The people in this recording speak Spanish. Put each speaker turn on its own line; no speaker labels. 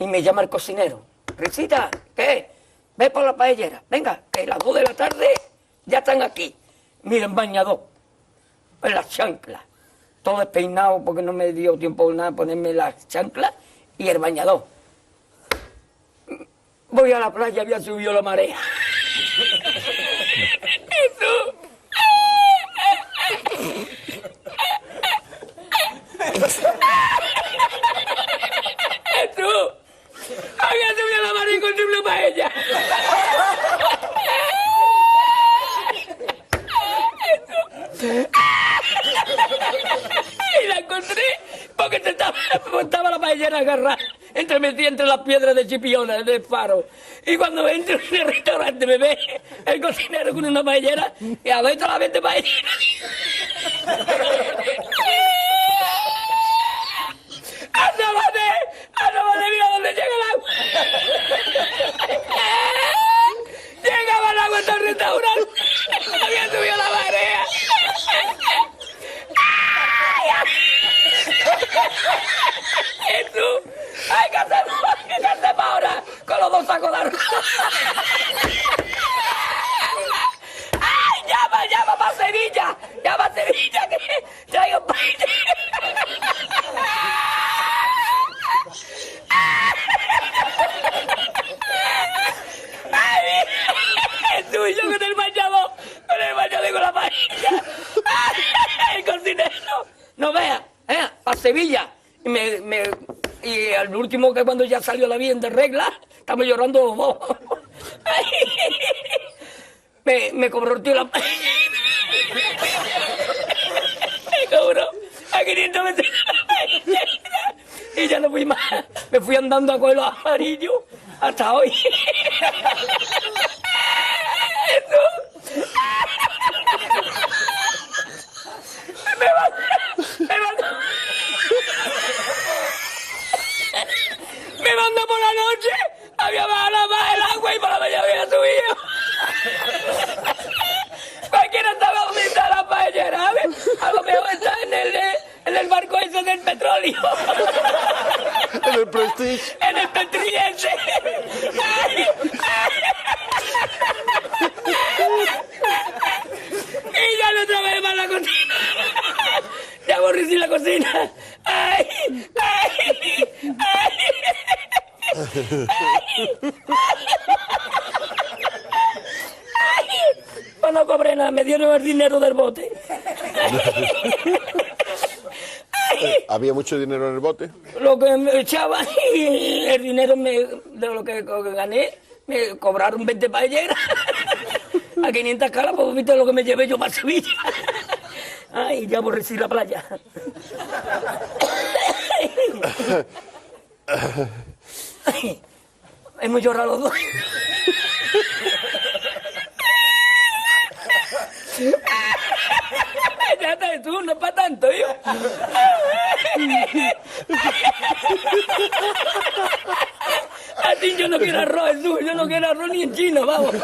Y me llama el cocinero. Risita, ¿qué? Ve por la paellera. Venga, que las dos de la tarde ya están aquí. Miren, bañador. En las chanclas. Todo despeinado porque no me dio tiempo nada ponerme las chanclas y el bañador. Voy a la playa, había subido la marea. Jesús. Jesús. Había subido la marea y encontré una paella. Y la encontré porque te estaba, la paellera agarrada entre metida entre las piedras de Chipiona, del faro. Y cuando entro en el restaurante me ve el cocinero con una paellera y a ver la vez paellera. ¡Asómate! ¡Asómate! ¡Mira dónde llega el agua! ¡Llegaba el agua hasta el restaurante! ¡Había subido la marea! ¡Jesús! ¡Hay que hacer, hay que hacer para dos sacos de arroz! ¡Ay, llama, llama para Sevilla! ¡Llama a Sevilla que traigo paella! ¡Ay, Jesús! Y yo con el bañador, con el bañador y con la paella. ¡Ay, el cocinero! No vea, ¿eh? Para Sevilla. Y, me, me, y al último que cuando ya salió la bien de regla, estamos llorando me, me cobró el tío la. Me cobró a 500 metros. Y ya no fui más. Me fui andando a coger los amarillos hasta hoy. Jesús. Me mandó, me mandó, me mandó por la noche, había bajado más el agua y por la mañana había subido. Cualquiera sabe dónde está la paellera, ¿sabes? A lo mejor está en el, en el barco ese
En el Prestige.
En el petriense. Y ya no trabajé más la cocina. Ya aborrecí la cocina. Ay, ay, ay. Pues no cobré nada, me dieron el dinero del bote.
¿Había mucho dinero en el bote?
Lo que me echaban y el dinero me, de lo que, lo que gané, me cobraron 20 paelleras. A 500 caras, pues viste lo que me llevé yo para Sevilla. Ay, ya aborrecí la playa. Ay, hemos llorado los dos. Ya está, tú, no es para tanto, yo. A ti yo no quiero arroz, yo no quiero arroz ni en China, vamos.